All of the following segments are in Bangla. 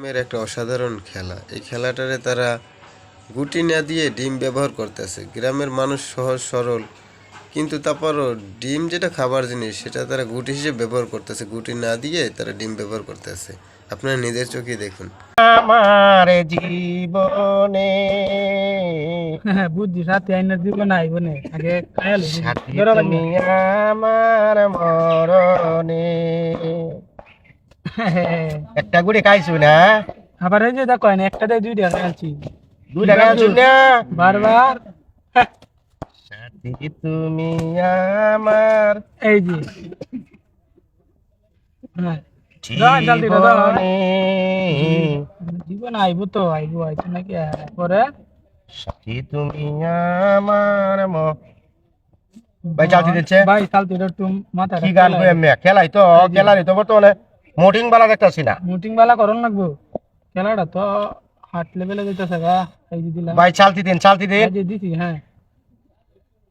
গ্রামের একটা অসাধারণ খেলা। এই খেলাটারে তারা গুটি না দিয়ে ডিম ব্যবহার করতেছে। গ্রামের মানুষ সহজ সরল। কিন্তু তারপরও ডিম যেটা খাবার জিনিস সেটা তারা গুটি হিসেবে ব্যবহার করতেছে। গুটি না দিয়ে তারা ডিম ব্যবহার করতেছে। আপনারা নিজের চোখে দেখুন। আমার জীবনে। হ্যাঁ সাথে আইনার দিব না আইব না আগে সাথী আমার মরণে। একটা গুড়ি খাইছু না? আবার এই যে দেখো না একটা দিয়ে দুইটা খাইছি দুই টাকা খাইছু না? বারবার। সাথী তুমি আমার? এই যে। হ্যাঁ। জীবনে। আইব তো আইব আইতো নাকি? পরে। সাথী তুমি আমার ম ভাই চালতি দিচ্ছে ভাই চালতে একটু মাথা কি গান কই আমি খেলাই তো খেলারই তো বর্তমানে। মোটিং বালা দেখতাছি না। মিটিং বালা করন লাগবো। খেলাটা তো হাট লেভেলে যেতেছে গা এই যে দিলাম। ভাই চালতি দিন চালতি দিন। এই যে দিছি হ্যাঁ।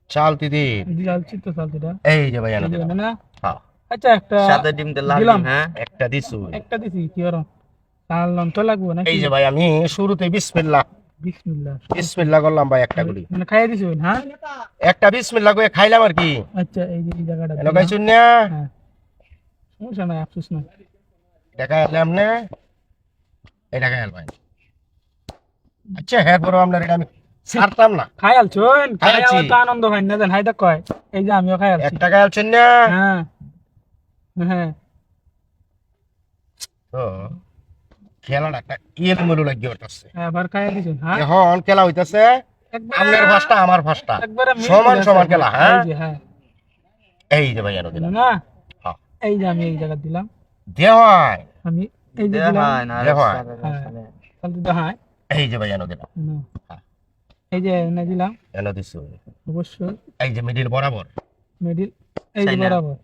চালতি দিন। দিলাম তো চালতিটা। এই যে ভাই আনো দিলাম। না? হ্যাঁ। আচ্ছা একটা সাথে ডিম তেল দিলাম। হ্যাঁ। একটা দিছু একটা দিছি কি করো লাল লন তো লাগবো নাকি? এই যে ভাই আমি শুরুতে বিসমিল্লাহ। বিসমিল্লাহ। বিসমিল্লাহ করলাম ভাই একটা গুলি। মানে খাইয়ে দিছি হ্যাঁ? একটা বিসমিল্লাহ করে খাইলাম আর কি। আচ্ছা এই যে জায়গাটা এনো দিলাম। না হ্যাঁ। সমস্যা নাই আফসোস নাই। দেখা এলাম না। এই আচ্ছা হ্যাঁ পরে আপনার এটা আমি ছাড়তাম না। খায়াল চোন খায়াল তো আনন্দ হয় না দেন হাইদা কয়। এই যে আমিও খায়ালছি একটা খাইলছেন না? হ্যাঁ। হ্যাঁ। তো খেলাটা একটা ইয়েল মূল্য লাগিয়ে উঠতেছে এবার খাইয়া দিছেন হ্যাঁ। এখন খেলা হইতাছে আপনার আমার মিল সমান সমান খেলা, হ্যাঁ? এই যে ভাই আনো দিলাম। না। এই যে আমি এই জায়গা দিলাম। দেহ হয় আমি এই যে দিলাম হয়। তাহলে তো এই যে ভাই আনো দিলাম। হ্যাঁ। এই যে এনে দিলাম। এনো দিছু অবশ্যই। এই যে মিডিল বরাবর। মিডিল এই যে বরাবর।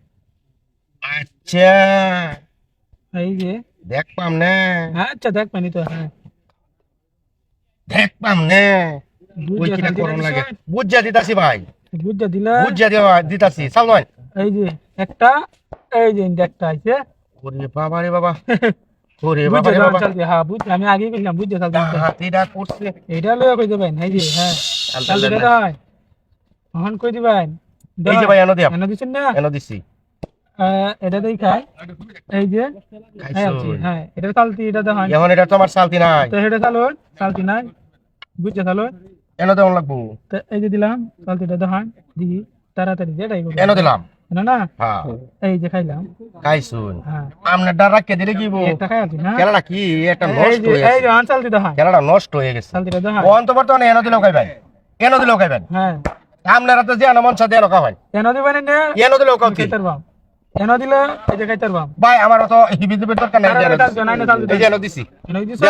আচ্ছা। এই যে। দেখ পাম না। আচ্ছা দেখ পানি তো হ্যাঁ। দেখ পাম না। ওই কিটা খাইতে লাগে। বুঝা দিতাছি ভাই। দিলা বুঝা দিতাছি। চাল নয়। এই যে একটা এই যে এই যে। একটা আছে ওরে বাবা রে বাবা। ওরে বাবা রে বাবা। হ্যাঁ আমি বললাম করছে লয়ে কই দিবেন এই যে হ্যাঁ এটা হয় তখন কই দিবেন? এই যে ভাই এনো দিয়া এনে দিছেন না এনো দিছি আহ, এটা দেই খাই এই যে হ্যাঁ। খাইছো আছে, এটা চালতি এটা তো এখন এটা তো আমার চালতি নাই তো এটা চালুন চালতি নাই বুঝতে চালুন এনো দেওয়ান লাগবো তো এই যে দিলাম চালতিটা তো হয় দিই তাড়াতাড়ি যেটাই এনো দিলাম না? না হ্যাঁ। এই যে খাইলাম। খাইছুন। হ্যাঁ। আমনে ডার রাখকে দিলে কি বো একটা খাই আছি হ্যাঁ। কি? একটা নষ্ট হয়ে এই যে চালতি তো হয়। নষ্ট হয়ে গেছে। চালতিটা তো হয়। কোন তো বর্তমানে এনো দিলেও খাইবেন। এনো দিলেও খাইবেন। হ্যাঁ। আপনারা তো যে মন সাথে এনো খাবেন কেন দিবেন না এনো দিলেও খাও কি খাইতে পারবাম। দিলে এই যে খাইতে ভাই আমার তো হিবি দরকার নাই এনো না এই যে এনো দিছি। এনে দিছ।